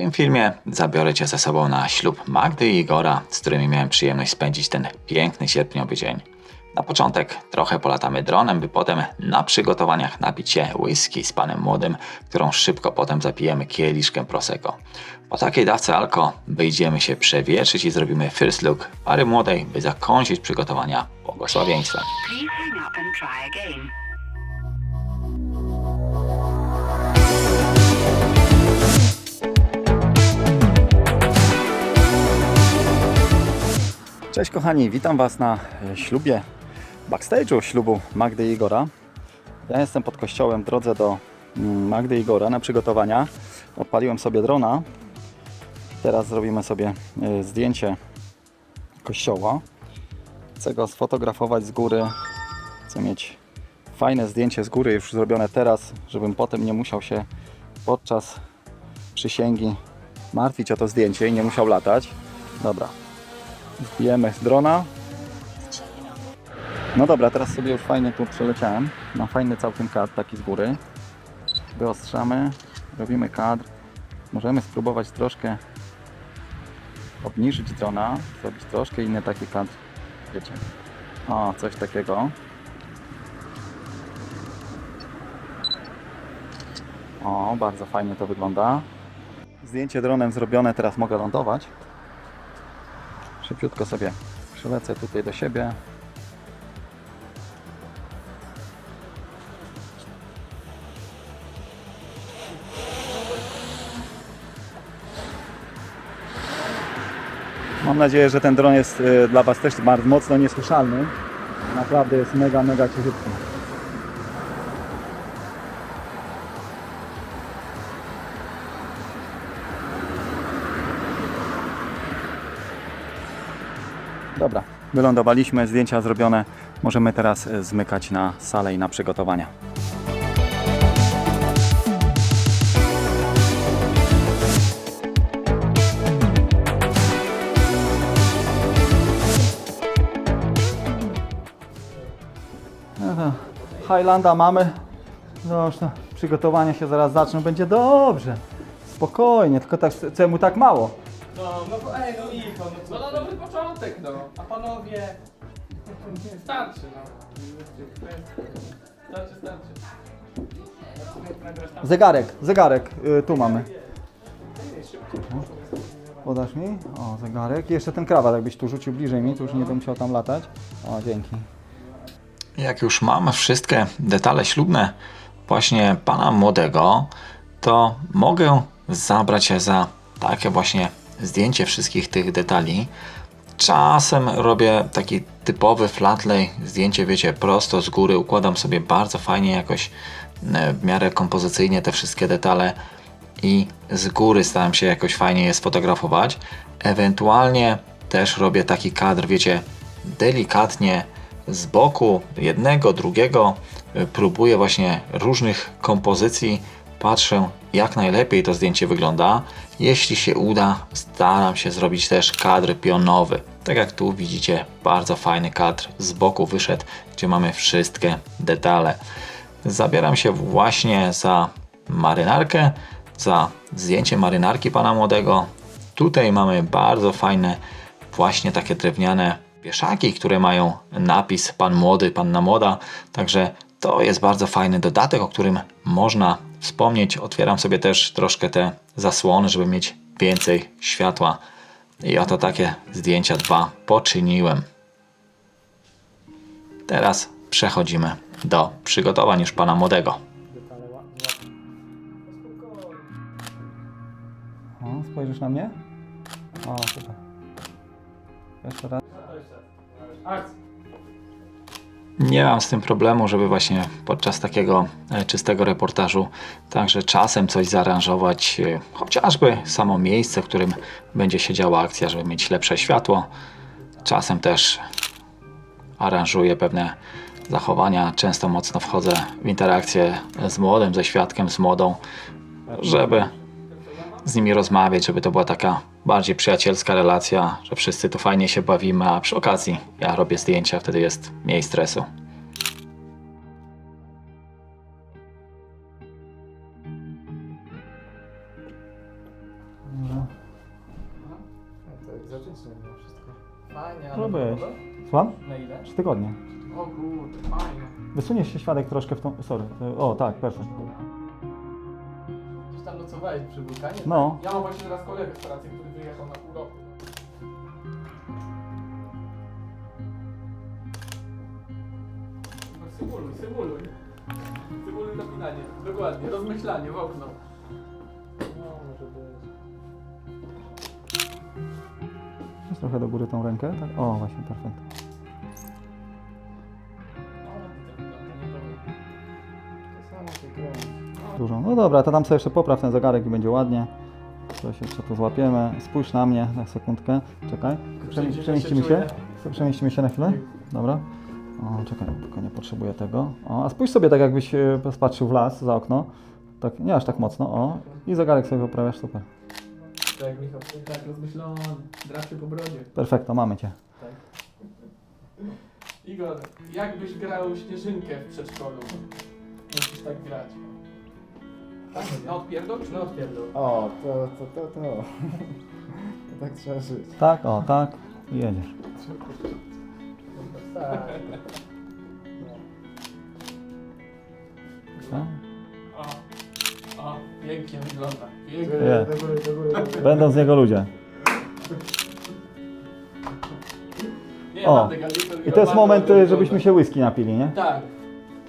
tym filmie zabiorę Cię ze sobą na ślub Magdy i Igora, z którymi miałem przyjemność spędzić ten piękny sierpniowy dzień. Na początek trochę polatamy dronem, by potem na przygotowaniach napić się whisky z panem młodym, którą szybko potem zapijemy kieliszkiem prosecco. Po takiej dawce alko wyjdziemy się przewietrzyć i zrobimy first look pary młodej, by zakończyć przygotowania błogosławieństwem. Cześć kochani, witam Was na e, ślubie, backstage'u ślubu Magdy i Igora. Ja jestem pod kościołem w drodze do mm, Magdy i Igora na przygotowania. Odpaliłem sobie drona. Teraz zrobimy sobie e, zdjęcie kościoła. Chcę go sfotografować z góry. Chcę mieć fajne zdjęcie z góry, już zrobione teraz, żebym potem nie musiał się podczas przysięgi martwić o to zdjęcie i nie musiał latać. Dobra, Zbijemy z drona. No dobra, teraz sobie już fajnie tu przeleciałem. Mam fajny całkiem kadr taki z góry. Wyostrzamy, robimy kadr. Możemy spróbować troszkę obniżyć drona, zrobić troszkę inny taki kadr. Wiecie. O, coś takiego. O, bardzo fajnie to wygląda. Zdjęcie dronem zrobione, teraz mogę lądować. Szybciutko sobie przylecę tutaj do siebie. Mam nadzieję, że ten dron jest y, dla Was też bardzo mocno niesłyszalny. Naprawdę jest mega, mega cichutki. Wylądowaliśmy, zdjęcia zrobione. Możemy teraz e, zmykać na salę i na przygotowania. No to Highlanda mamy. No już to przygotowania się zaraz zaczną. Będzie dobrze. Spokojnie, tylko tak, czemu tak mało? No, no bo ej, no Micho, no, no na dobry początek, no. A panowie... Starczy, no. Starczy, starczy. Zegarek, zegarek, y, tu mamy. Podasz mi? O, zegarek. I jeszcze ten krawat, jakbyś tu rzucił bliżej mi, to już nie bym musiał tam latać. O, dzięki. Jak już mam wszystkie detale ślubne właśnie pana młodego, to mogę zabrać się za takie właśnie zdjęcie wszystkich tych detali. Czasem robię taki typowy flatlay, zdjęcie wiecie prosto z góry, układam sobie bardzo fajnie jakoś e, w miarę kompozycyjnie te wszystkie detale i z góry staram się jakoś fajnie je sfotografować. Ewentualnie też robię taki kadr, wiecie, delikatnie z boku jednego, drugiego. y, Próbuję właśnie różnych kompozycji, patrzę jak najlepiej to zdjęcie wygląda. Jeśli się uda, staram się zrobić też kadr pionowy. Tak jak tu widzicie, bardzo fajny kadr z boku wyszedł, gdzie mamy wszystkie detale. Zabieram się właśnie za marynarkę, za zdjęcie marynarki pana młodego. Tutaj mamy bardzo fajne, właśnie takie drewniane wieszaki, które mają napis pan młody, panna młoda. Także to jest bardzo fajny dodatek, o którym można wspomnieć. Otwieram sobie też troszkę te zasłony, żeby mieć więcej światła. I oto takie zdjęcia dwa poczyniłem. Teraz przechodzimy do przygotowań już pana młodego. O, spojrzysz na mnie? O, super. Jeszcze raz. Akcja. Nie mam z tym problemu, żeby właśnie podczas takiego e, czystego reportażu także czasem coś zaaranżować, e, chociażby samo miejsce, w którym będzie się działa akcja, żeby mieć lepsze światło. Czasem też aranżuję pewne zachowania, często mocno wchodzę w interakcję z młodym, ze świadkiem, z młodą, żeby z nimi rozmawiać, żeby to była taka bardziej przyjacielska relacja, że wszyscy tu fajnie się bawimy, a przy okazji ja robię zdjęcia, wtedy jest mniej stresu. To egzotycznie mimo wszystko. Fajnie, No ale być. długo? Słucham? Na ile? Trzy tygodnie. O kurde, fajnie. Wysuniesz się świadek troszkę w tą... Sorry. O, tak, perfekt. Nocowałeś przy wulkanie? No. Ja mam właśnie teraz kolegę z pracy, który wyjechał na pół roku. No symuluj, symuluj. Symuluj zapinanie. Dokładnie, rozmyślanie w okno. No, może być. Weź trochę do góry tą rękę. Tak? O, właśnie, perfekt. No dobra, to tam sobie jeszcze popraw ten zegarek i będzie ładnie. Coś jeszcze tu złapiemy. Spójrz na mnie na sekundkę. Czekaj. Przemi- Przemieścimy się? Przemieścimy się na chwilę? Dobra. O, czekaj, tylko nie potrzebuję tego. O, a spójrz sobie tak jakbyś e, spatrzył w las za okno. Tak, nie aż tak mocno. O. I zegarek sobie poprawiasz, super. Tak, Michał, tak rozmyślony. Drap się po brodzie. Perfekto, mamy cię. Tak. Igor, jakbyś grał śnieżynkę w przedszkolu? Musisz tak grać. Tak? Na odpierdol czy na odpierdol? O, to, to, to, to. tak trzeba żyć. Tak, o, tak. I jedziesz. Tak. Tak? O, o, pięknie wygląda. Pięknie. Nie. Do góry, do góry, do góry. Będą z niego ludzie. Nie, O, I to jest moment, żebyśmy się whisky napili, nie? Tak.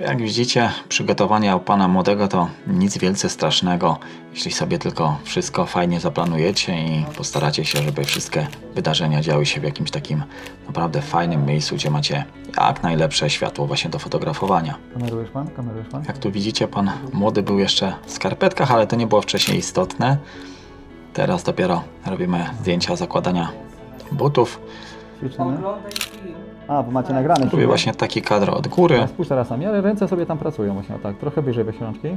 Jak widzicie, przygotowania u pana młodego to nic wielce strasznego, jeśli sobie tylko wszystko fajnie zaplanujecie i postaracie się, żeby wszystkie wydarzenia działy się w jakimś takim naprawdę fajnym miejscu, gdzie macie jak najlepsze światło właśnie do fotografowania. Kamerujesz pan? Kamerujesz pan? Jak tu widzicie, pan młody był jeszcze w skarpetkach, ale to nie było wcześniej istotne. Teraz dopiero robimy zdjęcia zakładania butów. Ćwiczymy. A, bo macie nagrane. Robię właśnie taki kadr od góry. A, Spójrz teraz na mnie, ale ręce sobie tam pracują właśnie o tak. Trochę wyżej weź rączki.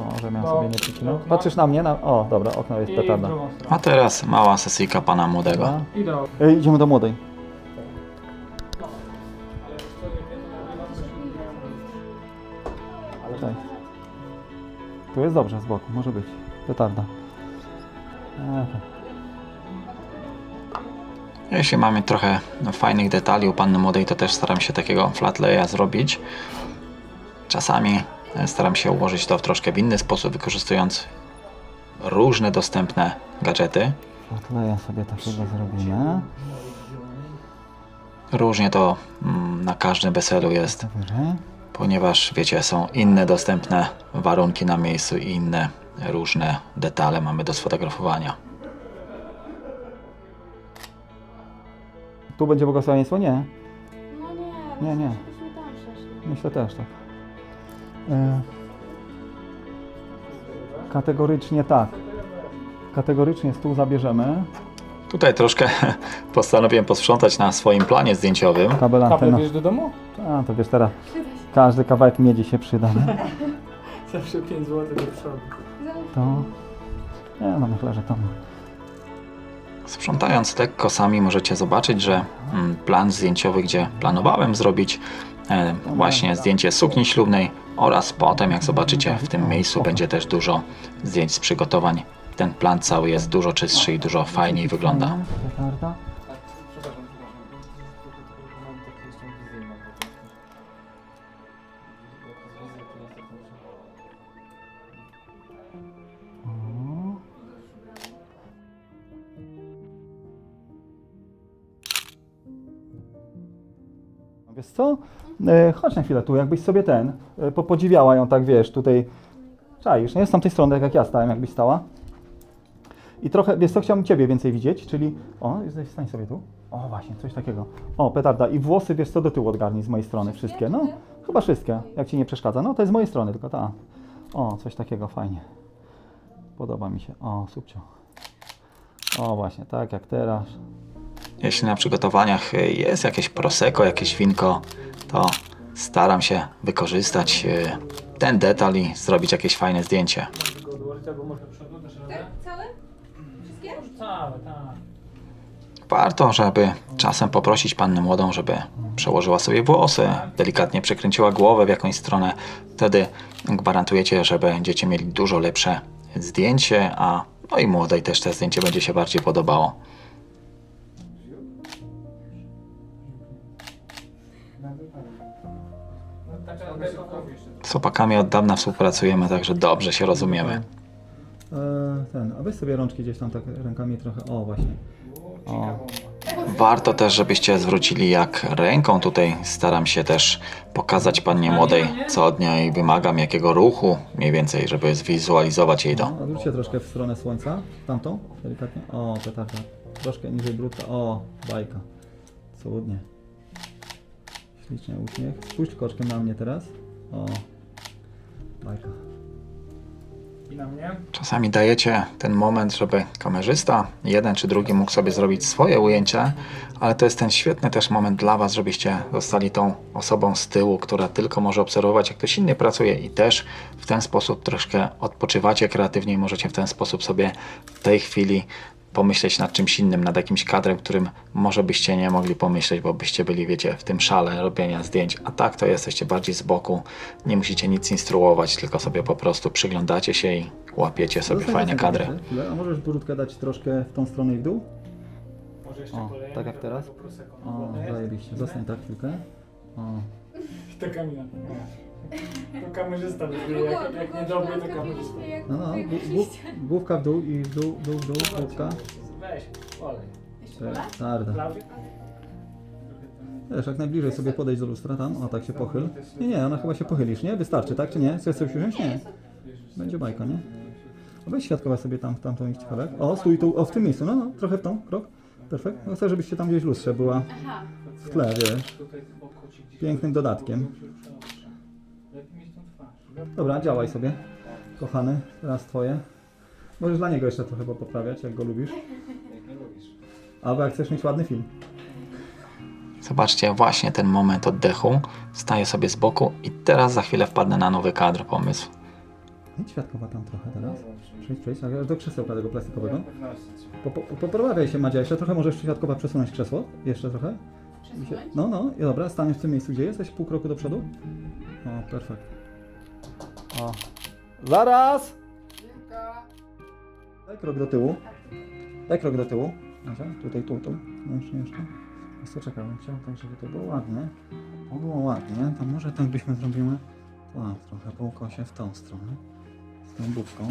O, że miałem To- sobie nie przycinał. okno. Patrzysz na mnie? Na... O, dobra, okno jest I w petarda. drugą A teraz mała sesyjka pana młodego. Dobra. I do. E, idziemy do młodej. To tak. Tu jest dobrze z boku, może być. Petarda. E, tak. Jeśli mamy trochę fajnych detali u panny młodej, to też staram się takiego flatlaya zrobić. Czasami e, staram się ułożyć to w troszkę w inny sposób, wykorzystując różne dostępne gadżety. Odleję sobie takiego zrobimy. Różnie to mm, na każdym weselu jest, wyżej. ponieważ wiecie, są inne dostępne warunki na miejscu i inne różne detale mamy do sfotografowania. Tu będzie błogosławieństwo? Nie. No Nie, nie, nie. nie. Żebyśmy tam przeszli. Myślę też tak. E, kategorycznie tak. Kategorycznie stół zabierzemy. Tutaj troszkę postanowiłem posprzątać na swoim planie zdjęciowym. Kabel Kable antena. bierz do domu? A, to wiesz teraz. Każdy kawałek miedzi się przyda. Nie? Zawsze 5 zł do przodu. To. Nie no, myślę, że to. Sprzątając lekko sami możecie zobaczyć, że mm, plan zdjęciowy, gdzie planowałem zrobić e, właśnie zdjęcie sukni ślubnej oraz potem, jak zobaczycie, w tym miejscu będzie też dużo zdjęć z przygotowań. Ten plan cały jest dużo czystszy i dużo fajniej wygląda. Co? E, chodź na chwilę tu, jakbyś sobie ten, e, po- podziwiała ją tak, wiesz, tutaj, czaisz, nie? Z tamtej strony, tak jak ja stałem, jakbyś stała. I trochę, wiesz co, chciałbym Ciebie więcej widzieć, czyli, o, jesteś, stań sobie tu. O, właśnie, coś takiego. O, petarda. I włosy, wiesz co, do tyłu odgarnij z mojej strony, wszystkie. No, chyba wszystkie, jak Ci nie przeszkadza. No, to jest z mojej strony, tylko ta. O, coś takiego, fajnie. Podoba mi się. O, subcio. O, właśnie, tak jak teraz. Jeśli na przygotowaniach e, jest jakieś prosecco, jakieś winko, to staram się wykorzystać e, ten detal i zrobić jakieś fajne zdjęcie. Całe? Wszystkie? Całe, tak. Warto, żeby czasem poprosić pannę młodą, żeby przełożyła sobie włosy, delikatnie przekręciła głowę w jakąś stronę. Wtedy gwarantujecie, że będziecie mieli dużo lepsze zdjęcie, a No i młodej też te zdjęcie będzie się bardziej podobało. Z chłopakami od dawna współpracujemy, także dobrze się rozumiemy. E, ten, a weź sobie rączki gdzieś tam tak rękami trochę. O, właśnie. O. Warto też, żebyście zwrócili jak ręką tutaj staram się też pokazać pannie młodej, co od niej wymagam, jakiego ruchu, mniej więcej, żeby zwizualizować jej to. No, odwróćcie troszkę w stronę słońca. Tamtą, delikatnie. O, petarda. Troszkę niżej brudka. O, bajka. Cudnie. Ślicznie uśmiech. Spójrz koczkiem na mnie teraz. O, bajka. I na mnie? Czasami dajecie ten moment, żeby kamerzysta, jeden czy drugi mógł sobie zrobić swoje ujęcie, ale to jest ten świetny też moment dla Was, żebyście zostali tą osobą z tyłu, która tylko może obserwować, jak ktoś inny pracuje i też w ten sposób troszkę odpoczywacie kreatywnie i możecie w ten sposób sobie w tej chwili pomyśleć nad czymś innym, nad jakimś kadrem, którym może byście nie mogli pomyśleć, bo byście byli, wiecie, w tym szale robienia zdjęć, a tak to jesteście bardziej z boku, nie musicie nic instruować, tylko sobie po prostu przyglądacie się i łapiecie sobie Zostań fajne kadry. A możesz brudkę dać troszkę w tą stronę i w dół? Może jeszcze O, kolejny? tak jak teraz? O, zajebiście. Zostań tak chwilkę. O. To Kamila. To kamerzysta wie, jak, jak niedobry, to kamerzysta. No, no, głó- główka w dół i w dół, dół, dół, główka. Weź, olej. Twarda. Prawie. Wiesz, jak najbliżej sobie podejść do lustra tam, o tak się pochyl. Nie, nie, ona chyba się pochylisz, nie? Wystarczy, tak czy nie? Chcesz coś wziąć? Nie. Będzie bajka, nie? O, weź świadkowa sobie tam, w tamtą iść kawałek. O, stój tu, o w tym miejscu, no, no, trochę w tą, krok. Perfekt. No chcę, żebyście tam gdzieś w lustrze była Aha. w tle, wiesz. Pięknym dodatkiem. Dobra, działaj sobie. Kochany, teraz twoje. Możesz dla niego jeszcze trochę poprawiać, jak go lubisz. Albo jak chcesz mieć ładny film. Zobaczcie, właśnie ten moment oddechu, staję sobie z boku i teraz za chwilę wpadnę na nowy kadr, pomysł. Idź świadkowa tam trochę teraz. Przejdź, przejdź, aż do krzesełka tego plastikowego. Pewności. Po, po, poprawiaj się Madzia, jeszcze trochę możesz świadkowa przesunąć krzesło. Jeszcze trochę. I się- No, no, i dobra, staniesz w tym miejscu, gdzie jesteś, pół kroku do przodu. O, perfekt. O. Zaraz! Daj krok do tyłu. Daj krok do tyłu. Madzia, tutaj, tu, tu. No, jeszcze, jeszcze. Jeszcze czekaj, bym chciał tak, żeby to było ładnie. To było ładnie, to może tak byśmy zrobimy. Tak, trochę po ukosie w tą stronę. Z tą bubką.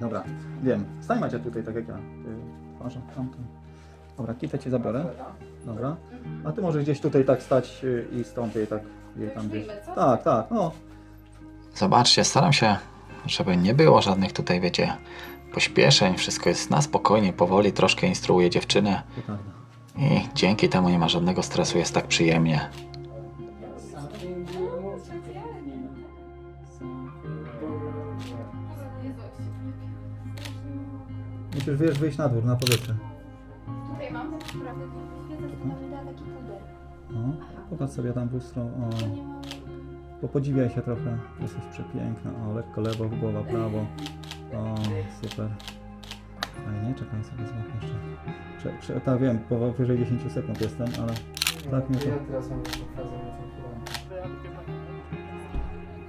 Dobra, wiem. Stań Macia tutaj, tak jak ja. Ty twarzą w tamtą. Dobra, kitę ci zabiorę. Dobra. A ty możesz gdzieś tutaj tak stać y, i stąd jej tak, jej tam gdzieś. Tak, tak, no. Zobaczcie, staram się, żeby nie było żadnych tutaj, wiecie, pośpieszeń, wszystko jest na spokojnie, powoli, troszkę instruuję dziewczynę i dzięki temu nie ma żadnego stresu, jest tak przyjemnie. Musisz wiesz, wyjść na dwór, na powietrze. Tutaj mam tak naprawdę, świecę to nawet dała taki puder. No. Popatrz sobie tam w lustro. O. Nie mam... Bo podziwiaj się trochę. Jesteś przepiękna. O, lekko lewo, głowa prawo. O, super. Fajnie, czekaj sobie złap jeszcze. Prze, prze, tak wiem, powyżej 10 sekund jestem, ale tak mnie to... Ja teraz mam tą chwilę.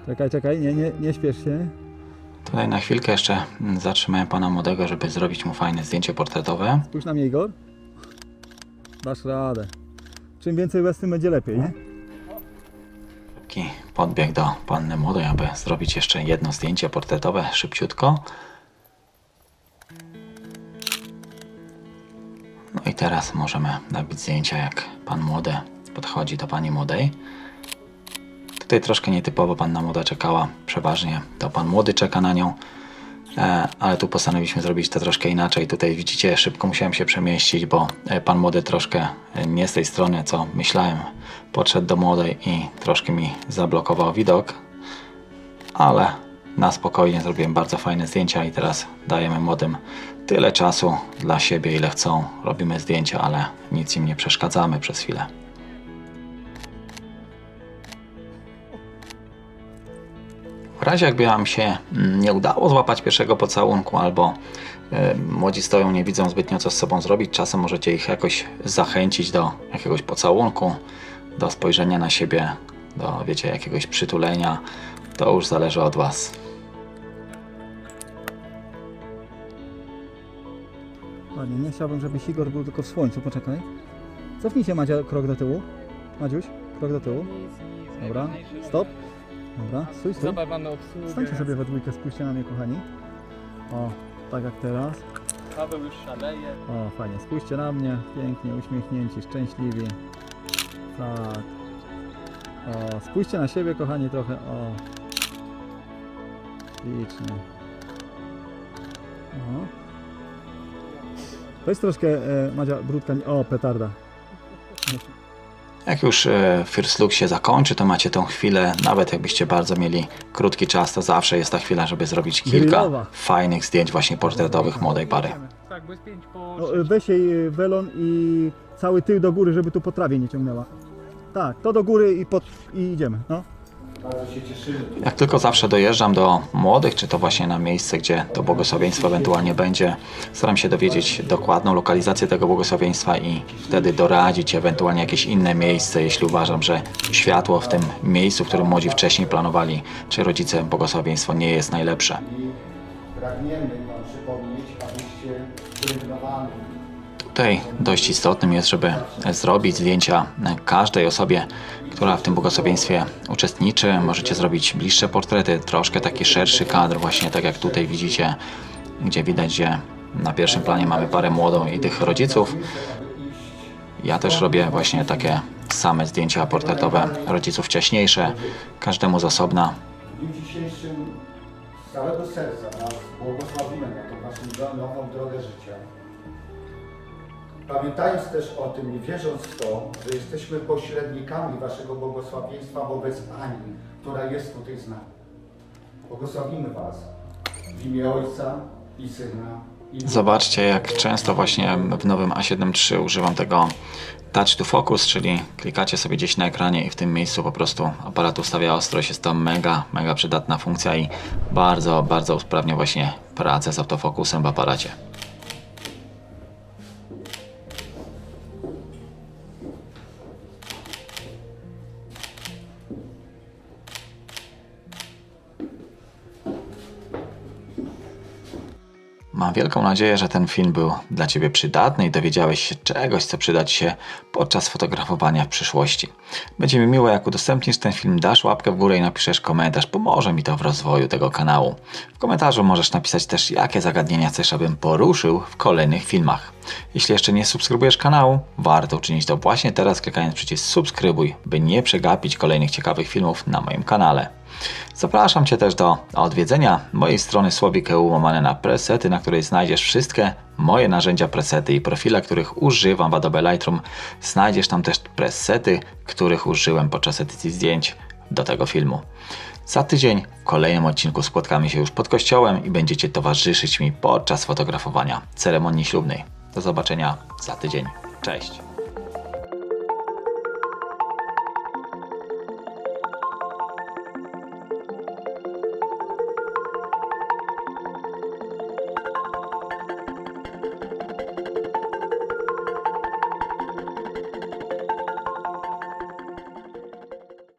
Czekaj, czekaj, nie, nie, nie śpiesz się. Tutaj na chwilkę jeszcze zatrzymałem pana młodego, żeby zrobić mu fajne zdjęcie portretowe. Spójrz na mnie, Igor. Dasz radę. Czym więcej łez, tym będzie lepiej, nie? Taki podbieg do panny młodej, aby zrobić jeszcze jedno zdjęcie portretowe szybciutko. No i teraz możemy nabić zdjęcia, jak pan młody podchodzi do pani młodej. Tutaj troszkę nietypowo panna młoda czekała, przeważnie to pan młody czeka na nią, ale tu postanowiliśmy zrobić to troszkę inaczej. Tutaj widzicie, szybko musiałem się przemieścić, bo e, pan młody troszkę e, nie z tej strony, co myślałem, podszedł do młodej i troszkę mi zablokował widok, ale na spokojnie zrobiłem bardzo fajne zdjęcia i teraz dajemy młodym tyle czasu dla siebie, ile chcą. Robimy zdjęcia, ale nic im nie przeszkadzamy przez chwilę. W razie jakby nam się mm, nie udało złapać pierwszego pocałunku albo e, młodzi stoją, nie widzą zbytnio co z sobą zrobić, czasem możecie ich jakoś zachęcić do jakiegoś pocałunku, do spojrzenia na siebie, do wiecie, jakiegoś przytulenia. To już zależy od Was. Ładnie, nie chciałbym, żebyś Igor był tylko w słońcu, poczekaj. Cofnij się Madzia krok do tyłu. Madziuś, krok do tyłu. Dobra, stop. Dobra, stój, stój. Pan obsługę. Stańcie sobie we dwójkę, spójrzcie na mnie kochani. O, tak jak teraz. Paweł już szaleje. O, fajnie, spójrzcie na mnie, pięknie, uśmiechnięci, szczęśliwi. Tak. O, spójrzcie na siebie kochani trochę, o. Licznie. O. To jest troszkę, e, Madzia, brudka, o, petarda. Jak już e, First Look się zakończy, to macie tą chwilę, nawet jakbyście bardzo mieli krótki czas, to zawsze jest ta chwila, żeby zrobić kilka fajnych zdjęć właśnie portretowych młodej pary. Tak, bo jest pięć po No, weź jej e, welon i cały tył do góry, żeby tu po trawie nie ciągnęła. Tak, to do góry i, pod, i idziemy, no. Jak tylko zawsze dojeżdżam do młodych, czy to właśnie na miejsce, gdzie to błogosławieństwo ewentualnie będzie, staram się dowiedzieć dokładną lokalizację tego błogosławieństwa i wtedy doradzić ewentualnie jakieś inne miejsce, jeśli uważam, że światło w tym miejscu, w którym młodzi wcześniej planowali, czy rodzice błogosławieństwo nie jest najlepsze. pragniemy Wam przypomnieć, abyście pielęgnowali Tutaj dość istotnym jest, żeby zrobić zdjęcia każdej osobie, która w tym błogosławieństwie uczestniczy. Możecie zrobić bliższe portrety, troszkę taki szerszy kadr, właśnie tak jak tutaj widzicie, gdzie widać, że na pierwszym planie mamy parę młodą i tych rodziców. Ja też robię właśnie takie same zdjęcia portretowe rodziców wcześniejsze, każdemu z osobna. z całego serca Was błogosławimy na tą Waszą nową drogę życia. Pamiętając też o tym i wierząc w to, że jesteśmy pośrednikami Waszego błogosławieństwa wobec Pani, która jest tutaj z nami. Błogosławimy Was w imię Ojca i Syna Zobaczcie, jak często właśnie w nowym A7 III używam tego touch to focus, czyli klikacie sobie gdzieś na ekranie i w tym miejscu po prostu aparat ustawia ostrość. Jest to mega, mega przydatna funkcja i bardzo, bardzo usprawnia właśnie pracę z autofokusem w aparacie. Mam wielką nadzieję, że ten film był dla Ciebie przydatny i dowiedziałeś się czegoś, co przyda Ci się podczas fotografowania w przyszłości. Będzie mi miło, jak udostępnisz ten film, dasz łapkę w górę i napiszesz komentarz. Pomoże mi to w rozwoju tego kanału. W komentarzu możesz napisać też, jakie zagadnienia chcesz, abym poruszył w kolejnych filmach. Jeśli jeszcze nie subskrybujesz kanału, warto uczynić to właśnie teraz, klikając przycisk subskrybuj, by nie przegapić kolejnych ciekawych filmów na moim kanale. Zapraszam Cię też do odwiedzenia mojej strony słowik.eu łamane na presety, na której znajdziesz wszystkie moje narzędzia presety i profile, których używam w Adobe Lightroom. Znajdziesz tam też presety, których użyłem podczas edycji zdjęć do tego filmu. Za tydzień w kolejnym odcinku spotkamy się już pod kościołem i będziecie towarzyszyć mi podczas fotografowania ceremonii ślubnej. Do zobaczenia za tydzień. Cześć!